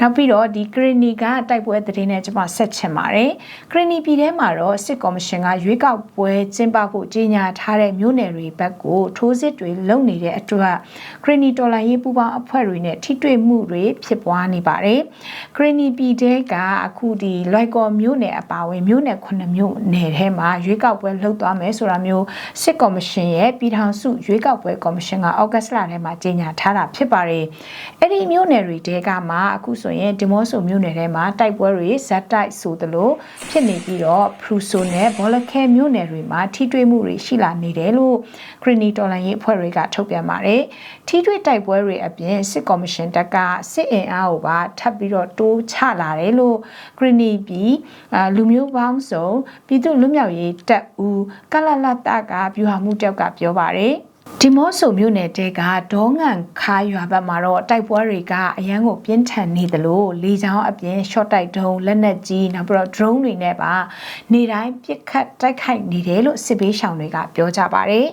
နောက်ပြီးတော့ဒီကရနီကတိုက်ပွဲသတင်းနဲ့ကျွန်မဆက်ချင်ပါတယ်ကရနီပြည်ထဲမှာတော့စစ်ကော်မရှင်ကရွေးကောက်ပွဲကျင်းပဖို့ကြေညာထားတဲ့မြို့နယ်တွေဘက်ကိုထိုးစစ်တွေလုပ်နေတဲ့အတွက်ကရနီတော်လိုင်းရေးပူးပေါင်းအဖွဲ့တွေနဲ့ထိတွေ့မှုတွေဖြစ်ပွားနေပါတယ်ကရနီပြည်ထဲကအခုဒီလွိုက်ကော်မြို့နယ်အပါအဝင်မြို့နယ်9မြို့နယ်ထဲမှာရွေးကောက်ပွဲလှုပ်သွားမယ်ဆိုတာမျိုးစစ်ကော်မရှင်ရဲ့ပြည်ထောင်စုရွေးကောက်ပွဲကော်မရှင်ကဩဂတ်စ်လထဲမှာကြေညာထားတာဖြစ်ပါတယ်အဲ့ဒီမြို့နယ်တွေတဲကမှအခုဆိုရင်ဒီမော့ဆိုမြို့နယ်ထဲမှာတိုက်ပွဲတွေဇက်တိုက်ဆိုသလိုဖြစ်နေပြီးတော့ဖရူဆိုနဲ့ဘောလခဲမြို့နယ်တွေမှာထိတွေ့မှုတွေရှိလာနေတယ်လို့ခရီနီတော်လန်ရေးအဖွဲ့တွေကထုတ်ပြန်ပါတယ်ထိတွေ့တိုက်ပွဲတွေအပြင်စစ်ကော်မရှင်တပ်ကစစ်အင်အားကိုပါထပ်ပြီးတော့တိုးချလာတယ်လို့ခရီနီပြည်အာလူမျိုးပေါင်းစုံပြည်သူ့လွတ်မြောက်ရေးတပ်ဦးကလလတကဗျူဟာမှုတောက်ကပြောပါတယ် ဒီမော့ဆိုမြို့နယ်တဲကဒေါငန်ခါရွာဘက်မှာတော့တိုက်ပွဲတွေကအရန်ကိုပြင်းထန်နေသလိုလေကြောင်းအပြင် short တိုက်ဒုံးလက်နက်ကြီးနောက်ပြီးတော့ drone တွေနဲ့ပါနေတိုင်းပစ်ခတ်တိုက်ခိုက်နေတယ်လို့စစ်ဘေးရှောင်တွေကပြောကြပါတယ်